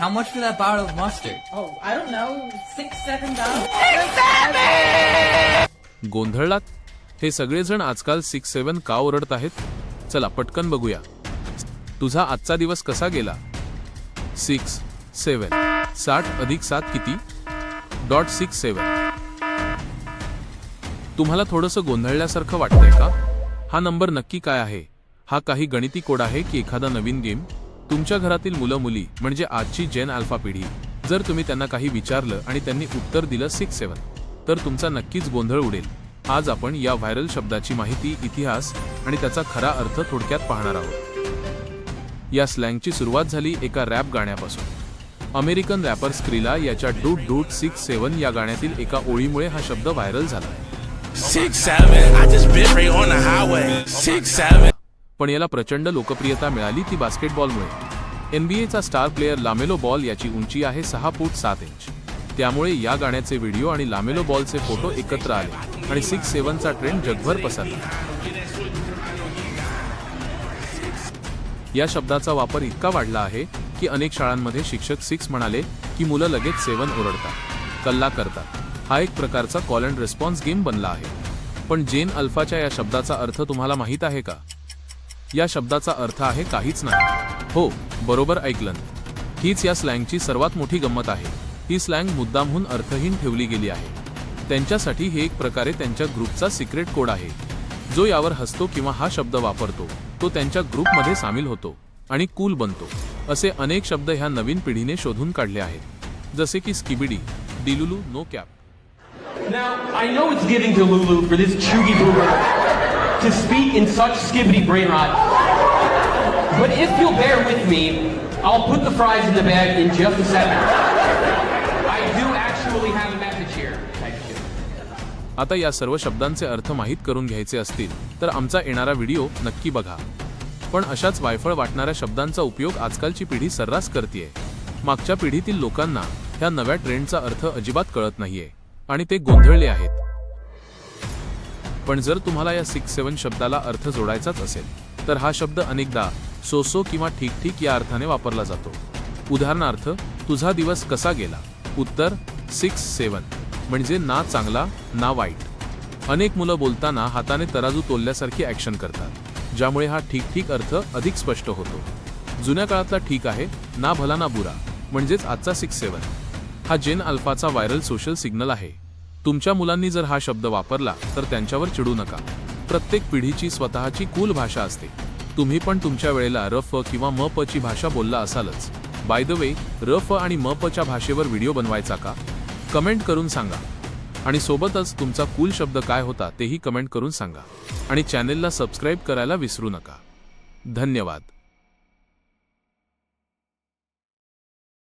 How much for that bottle of mustard? Oh, I don't know, six, seven dollars. गोंधळलात? हे सगळेजण आजकाल six सेवन का ओरडत आहेत? चला पटकन बघूया. तुझा आजचा दिवस कसा गेला? सिक्स सेवन साठ अधिक सात किती? डॉट सिक्स सेवन तुम्हाला थोडंसं गोंधळल्यासारखं वाटतंय का? हा नंबर नक्की काय आहे? हा काही गणिती कोड आहे की एखादा नवीन गेम तुमच्या घरातील मुलं मुली म्हणजे आजची जेन अल्फा पिढी जर तुम्ही त्यांना काही विचारलं आणि त्यांनी उत्तर दिलं सिक्स सेवन तर तुमचा नक्कीच गोंधळ उडेल. आज आपण या व्हायरल शब्दाची माहिती इतिहास आणि त्याचा खरा अर्थ थोडक्यात पाहणार आहोत. या स्लँगची सुरुवात झाली एका रॅप गाण्यापासून. अमेरिकन रॅपर स्क्रीला याच्या डूट डूट सिक्स सेवन या गाण्यातील एका ओळीमुळे हा शब्द व्हायरल झाला. पण याला प्रचंड लोकप्रियता मिळाली ती बास्केटबॉलमुळे. एनबीएचा स्टार प्लेअर लामेलो बॉल याची उंची आहे सहा फूट सात इंच. त्यामुळे या गाण्याचे व्हिडिओ आणि लामेलो बॉलचे फोटो एकत्र आले आणि सिक्स सेवनचा ट्रेंड जगभर पसरला. या शब्दाचा वापर इतका वाढला आहे की अनेक शाळांमध्ये शिक्षक सिक्स म्हणाले की मुलं लगेच सेवन ओरडतात कल्ला करतात. हा एक प्रकारचा कॉल अँड रिस्पॉन्स गेम बनला आहे. पण जेन अल्फाच्या या शब्दाचा अर्थ तुम्हाला माहीत आहे का? या शब्दाचा अर्थ आहे काहीच नाही. हो बरोबर ऐकलं. हीच या स्लँगची सर्वात मोठी गंमत आहे. ही स्लँग मुद्दामहून अर्थहीन ठेवली गेली आहे. त्यांच्यासाठी हे एक प्रकारे त्यांच्या ग्रुपचा सिक्रेट कोड आहे. जो यावर हसतो किंवा हा शब्द वापरतो तो त्यांच्या ग्रुपमध्ये सामील होतो आणि कूल बनतो असे अनेक शब्द ह्या नवीन पिढीने शोधून काढले आहेत. जसे की skibidi delulu no cap. Now, I know it's giving to Lulu for this chuggy boomer to speak in such skibbity brain rot. But if you'll bear with me, I'll put the fries in the bag in just a second. I do actually have a message here. आता या सर्व शब्दांचे अर्थ माहीत करून घ्यायचे असतील तर आमचा येणारा व्हिडिओ नक्की बघा पण अशाच वायफळ वाटणाऱ्या शब्दांचा उपयोग आजकालची पिढी सर्रास करते मागच्या पिढीतील लोकांना ह्या नव्या ट्रेंडचा अर्थ अजिबात कळत नाहीये आणि ते गोंधळले आहेत पण जर तुम्हाला या सिक्स सेवन शब्दाला अर्थ जोडायचाच असेल तर हा शब्द अनेकदा सोसो किंवा ठीक ठीक या अर्थाने वापरला जातो. उदाहरणार्थ तुझा दिवस कसा गेला? उत्तर सिक्स सेवन म्हणजे ना चांगला ना वाईट. अनेक मुलं बोलताना हाताने तराजू तोलल्यासारखी ॲक्शन करतात ज्यामुळे हा ठीक ठीक अर्थ अधिक स्पष्ट होतो. जुन्या काळातला ठीक आहे ना भला ना बुरा म्हणजेच आजचा सिक्स सेवन हा जेन अल्फाचा व्हायरल सोशल सिग्नल आहे. तुमच्या मुलांनी जर हा शब्द वापरला तर त्यांच्यावर चिडू नका. प्रत्येक पिढीची स्वतःची कूल भाषा असते. तुम्ही पण तुमच्या वेळेला रफ किंवा म प ची भाषा बोलला असालच. बाय द वे रफ आणि म प च्या भाषेवर व्हिडिओ बनवायचा का? कमेंट करून सांगा. आणि सोबतच तुमचा कूल शब्द काय होता तेही कमेंट करून सांगा. आणि चॅनेलला सबस्क्राईब करायला विसरू नका. धन्यवाद.